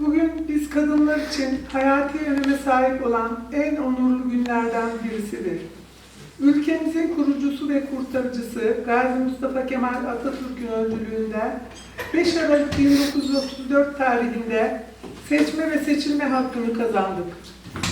Bugün biz kadınlar için hayati öneme sahip olan en onurlu günlerden birisidir. Ülkemizin kurucusu ve kurtarıcısı Gazi Mustafa Kemal Atatürk'ün öncülüğünde 5 Aralık 1934 tarihinde seçme ve seçilme hakkını kazandık.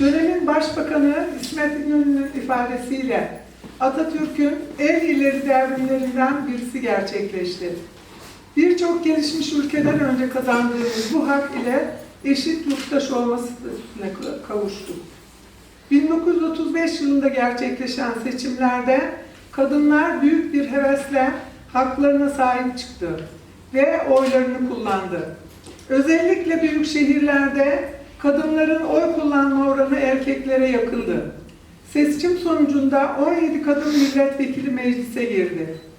Dönemin Başbakanı İsmet İnönü'nün ifadesiyle Atatürk'ün en ileri devrimlerinden birisi gerçekleşti. Birçok gelişmiş ülkeden önce kazandığımız bu hak ile eşit yurttaş olmasına kavuştuk. 1935 yılında gerçekleşen seçimlerde kadınlar büyük bir hevesle haklarına sahip çıktı ve oylarını kullandı. Özellikle büyük şehirlerde kadınların oy kullanma oranı erkeklere yakındı. Seçim sonucunda 17 kadın milletvekili meclise girdi.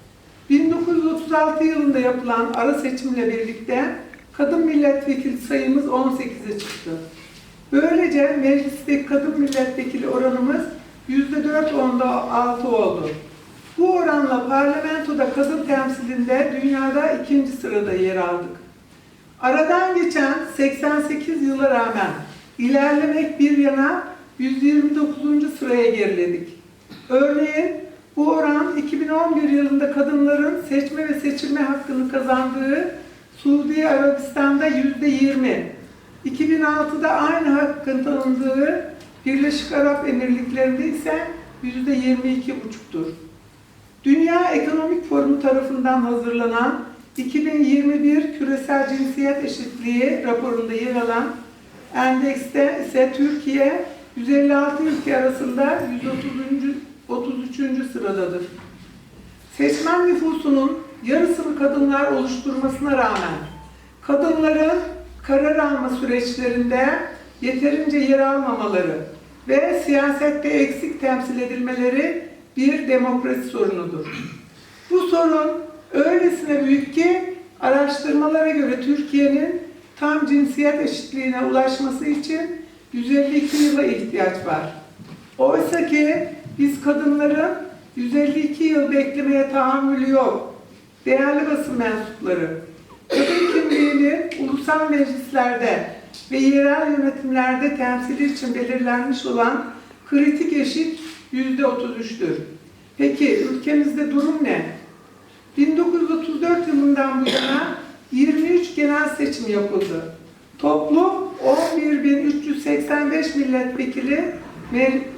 1936 yılında yapılan ara seçimle birlikte kadın milletvekili sayımız 18'e çıktı. Böylece meclisteki kadın milletvekili oranımız %4.6 oldu. Bu oranla parlamentoda kadın temsilinde dünyada ikinci sırada yer aldık. Aradan geçen 88 yıla rağmen ilerlemek bir yana 129. sıraya geriledik. Örneğin bu oran 2011 yılında kadınların seçme ve seçilme hakkını kazandığı Suudi Arabistan'da yüzde 20, 2006'da aynı hakkın tanındığı Birleşik Arap Emirlikleri'nde ise yüzde 22,5'tur. Dünya Ekonomik Forumu tarafından hazırlanan 2021 Küresel Cinsiyet Eşitliği raporunda yer alan endekste ise Türkiye 156 ülke arasında 130. 33. sıradadır. Seçmen nüfusunun yarısını kadınlar oluşturmasına rağmen kadınların karar alma süreçlerinde yeterince yer almamaları ve siyasette eksik temsil edilmeleri bir demokrasi sorunudur. Bu sorun öylesine büyük ki araştırmalara göre Türkiye'nin tam cinsiyet eşitliğine ulaşması için 152 yıla ihtiyaç var. Oysa ki biz kadınların 152 yıl beklemeye tahammülü yok. Değerli basın mensupları, kadın kimliğini ulusal meclislerde ve yerel yönetimlerde temsili için belirlenmiş olan kritik eşit %33'tür. Peki ülkemizde durum ne? 1934 yılından bu yana 23 genel seçim yapıldı. Toplu 11.385 milletvekili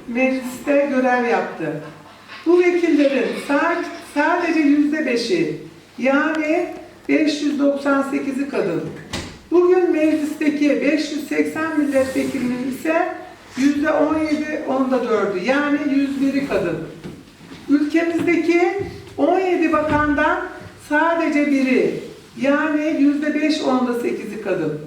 mecliste görev yaptı. Bu vekillerin sadece yüzde beşi yani 598'i kadın. Bugün meclisteki 580 milletvekilinin ise yüzde 17 onda dördü yani 101'i kadın. Ülkemizdeki 17 bakandan sadece biri yani yüzde 5 onda 8'i kadın.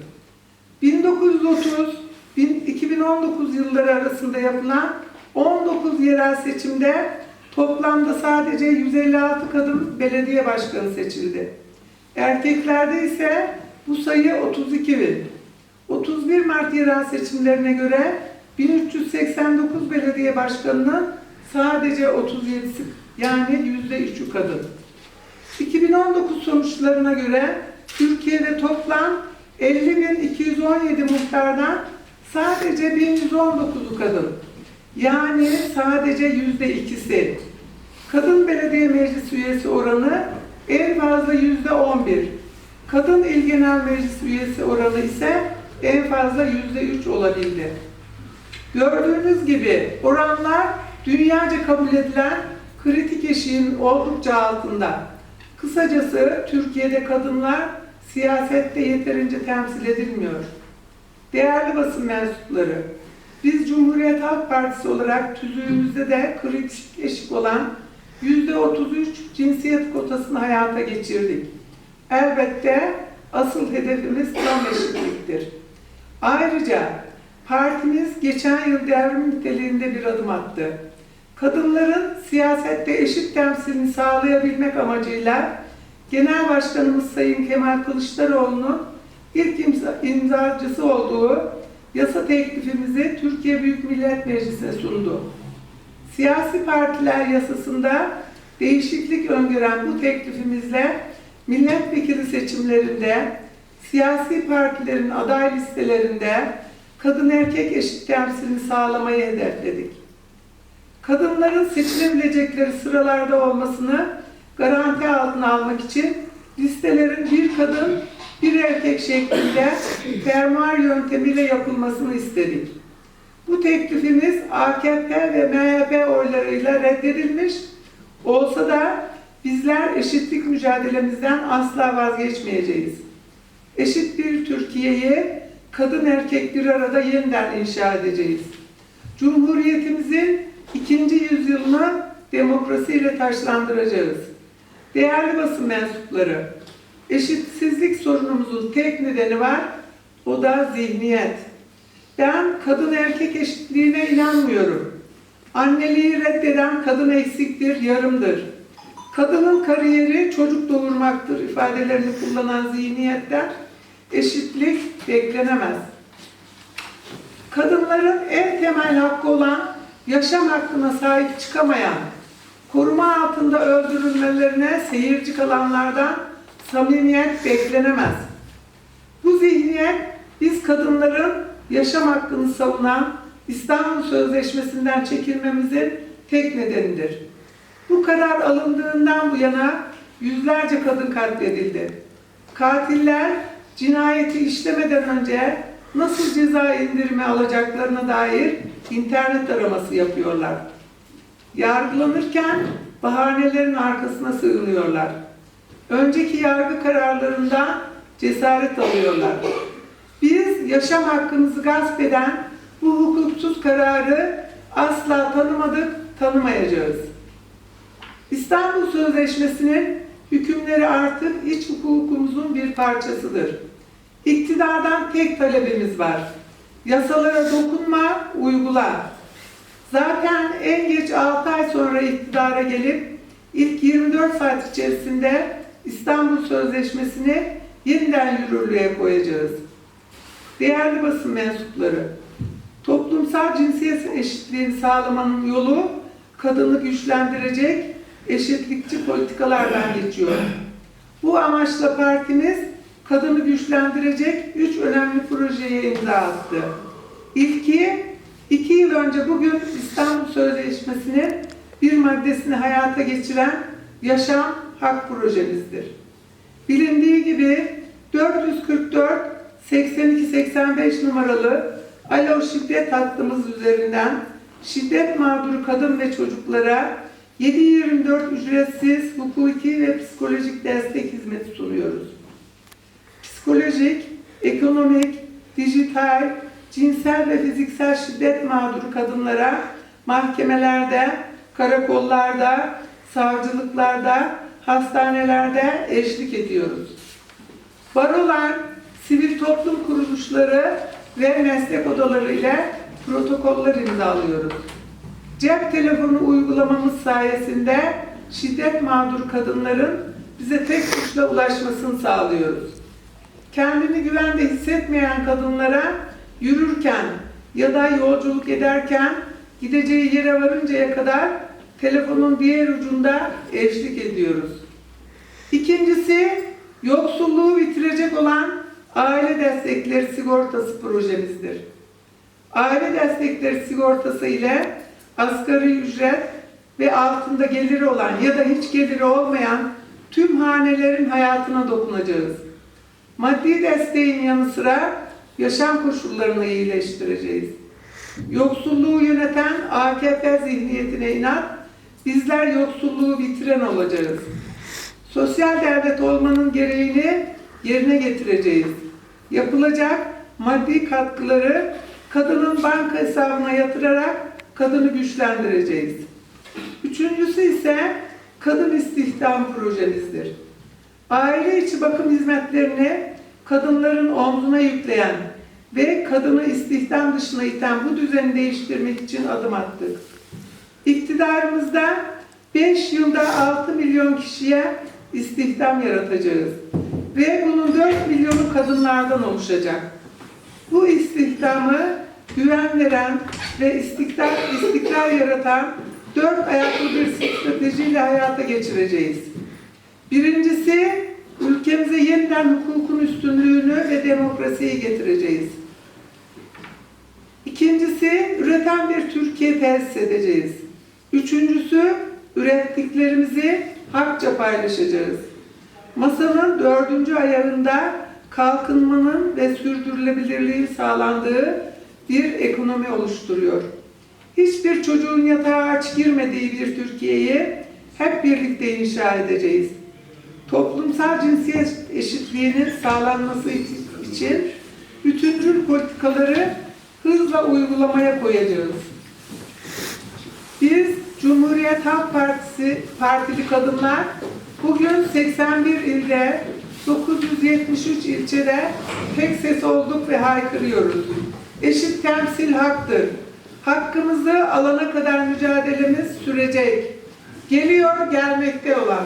1930-2019 yılları arasında yapılan 19 yerel seçimde toplamda sadece 156 kadın belediye başkanı seçildi. Erkeklerde ise bu sayı 32 bin. 31 Mart yerel seçimlerine göre 1389 belediye başkanının sadece 37'si yani %3'ü kadın. 2019 sonuçlarına göre Türkiye'de toplam 50.217 muhtardan sadece 1119'u kadın. Yani sadece yüzde ikisi. Kadın belediye meclis üyesi oranı en fazla yüzde 11. Kadın il genel meclis üyesi oranı ise en fazla yüzde 3 olabildi. Gördüğünüz gibi oranlar dünyaca kabul edilen kritik eşiğin oldukça altında. Kısacası Türkiye'de kadınlar siyasette yeterince temsil edilmiyor. Değerli basın mensupları, biz Cumhuriyet Halk Partisi olarak tüzüğümüzde de kritik eşik olan %33 cinsiyet kotasını hayata geçirdik. Elbette asıl hedefimiz tam eşitliktir. Ayrıca partimiz geçen yıl devrim niteliğinde bir adım attı. Kadınların siyasette eşit temsilini sağlayabilmek amacıyla Genel Başkanımız Sayın Kemal Kılıçdaroğlu'nun ilk imza, imzacısı olduğu yasa teklifimizi Türkiye Büyük Millet Meclisi'ne sundu. Siyasi partiler yasasında değişiklik öngören bu teklifimizle milletvekili seçimlerinde siyasi partilerin aday listelerinde kadın erkek eşit temsilini sağlamayı hedefledik. Kadınların seçilebilecekleri sıralarda olmasını garanti altına almak için listelerin bir kadın, bir erkek şeklinde fermuar yöntemiyle yapılmasını istedik. Bu teklifimiz AKP ve MHP oylarıyla reddedilmiş olsa da bizler eşitlik mücadelemizden asla vazgeçmeyeceğiz. Eşit bir Türkiye'yi kadın erkek bir arada yeniden inşa edeceğiz. Cumhuriyetimizin ikinci yüzyılını demokrasiyle taşlandıracağız. Değerli basın mensupları, eşitsizlik sorunumuzun tek nedeni var, o da zihniyet. Ben kadın erkek eşitliğine inanmıyorum. Anneliği reddeden kadın eksiktir, yarımdır. Kadının kariyeri çocuk doğurmaktır ifadelerini kullanan zihniyetten eşitlik beklenemez. Kadınların en temel hakkı olan yaşam hakkına sahip çıkamayan, koruma altında öldürülmelerine seyirci kalanlardan samimiyet beklenemez. Bu zihniyet biz kadınların yaşam hakkını savunan İstanbul Sözleşmesi'nden çekilmemizin tek nedenidir. Bu karar alındığından bu yana yüzlerce kadın katledildi. Katiller cinayeti işlemeden önce nasıl ceza indirimi alacaklarına dair internet araması yapıyorlar. Yargılanırken bahanelerin arkasına sığınıyorlar. Önceki yargı kararlarından cesaret alıyorlar. Biz yaşam hakkımızı gasp eden bu hukuksuz kararı asla tanımadık, tanımayacağız. İstanbul Sözleşmesi'nin hükümleri artık iç hukukumuzun bir parçasıdır. İktidardan tek talebimiz var. Yasalara dokunma, uygula. Zaten en geç 6 ay sonra iktidara gelip ilk 24 saat içerisinde İstanbul Sözleşmesi'ni yeniden yürürlüğe koyacağız. Değerli basın mensupları, toplumsal cinsiyet eşitliğini sağlamanın yolu kadını güçlendirecek eşitlikçi politikalardan geçiyor. Bu amaçla partimiz kadını güçlendirecek üç önemli projeye imza attı. İlki, iki yıl önce bugün İstanbul Sözleşmesi'nin bir maddesini hayata geçiren Yaşam Hak projemizdir. Bilindiği gibi 444 8285 numaralı Alo şiddet hattımız üzerinden şiddet mağduru kadın ve çocuklara 7-24 ücretsiz hukuki ve psikolojik destek hizmeti sunuyoruz. Psikolojik, ekonomik, dijital, cinsel ve fiziksel şiddet mağduru kadınlara mahkemelerde, karakollarda, savcılıklarda, hastanelerde eşlik ediyoruz. Barolar, sivil toplum kuruluşları ve meslek odaları ile protokoller imzalıyoruz. Cep telefonu uygulamamız sayesinde şiddet mağdur kadınların bize tek tuşla ulaşmasını sağlıyoruz. Kendini güvende hissetmeyen kadınlara yürürken ya da yolculuk ederken gideceği yere varıncaya kadar telefonun diğer ucunda eşlik ediyoruz. İkincisi, yoksulluğu bitirecek olan aile destekleri sigortası projemizdir. Aile destekleri sigortası ile asgari ücret ve altında geliri olan ya da hiç geliri olmayan tüm hanelerin hayatına dokunacağız. Maddi desteğin yanı sıra yaşam koşullarını iyileştireceğiz. Yoksulluğu yöneten AKP zihniyetine inat, bizler yoksulluğu bitiren olacağız. Sosyal devlet olmanın gereğini yerine getireceğiz. Yapılacak maddi katkıları kadının banka hesabına yatırarak kadını güçlendireceğiz. Üçüncüsü ise kadın istihdam projemizdir. Aile içi bakım hizmetlerini kadınların omzuna yükleyen ve kadını istihdam dışına iten bu düzeni değiştirmek için adım attık. İktidarımızda 5 yılda 6 milyon kişiye istihdam yaratacağız. Ve bunun 4 milyonu kadınlardan oluşacak. Bu istihdamı güven veren ve istikrar, istikrar yaratan dört ayaklı bir stratejiyle hayata geçireceğiz. Birincisi, ülkemize yeniden hukukun üstünlüğünü demokrasiyi getireceğiz. İkincisi, üreten bir Türkiye tesis edeceğiz. Üçüncüsü, ürettiklerimizi hakça paylaşacağız. Masanın dördüncü ayağında kalkınmanın ve sürdürülebilirliğin sağlandığı bir ekonomi oluşturuyor. Hiçbir çocuğun yatağa aç girmediği bir Türkiye'yi hep birlikte inşa edeceğiz. Toplumsal cinsiyet eşitliğinin sağlanması için bütüncül politikaları hızla uygulamaya koyacağız. Cumhuriyet Halk Partisi Partili kadınlar bugün 81 ilde 973 ilçede tek ses olduk ve haykırıyoruz. Eşit temsil haktır. Hakkımızı alana kadar mücadelemiz sürecek. Geliyor gelmekte olan